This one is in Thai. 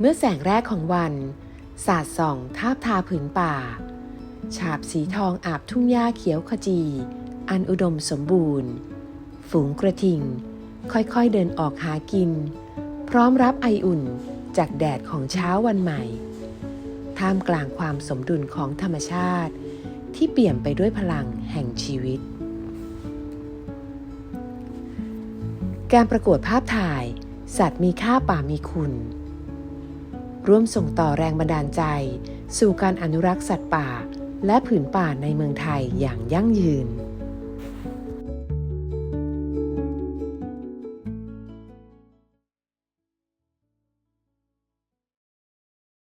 เมื่อแสงแรกของวัน สาดส่องทาบทาผืนป่า ฉาบสีทองอาบทุ่งหญ้าเขียวขจี อันอุดมสมบูรณ์ ฝูงกระทิง ค่อยๆเดินออกหากิน พร้อมรับไออุ่นจากแดดของเช้าวันใหม่ ท่ามกลางความสมดุลของธรรมชาติ ที่เปี่ยมไปด้วยพลังแห่งชีวิต การประกวดภาพถ่าย สัตว์มีค่าป่ามีคุณ ร่วมส่งต่อแรงบันดาลใจ สู่การอนุรักษ์สัตว์ป่า และผืนป่าในเมืองไทยอย่างยั่งยืน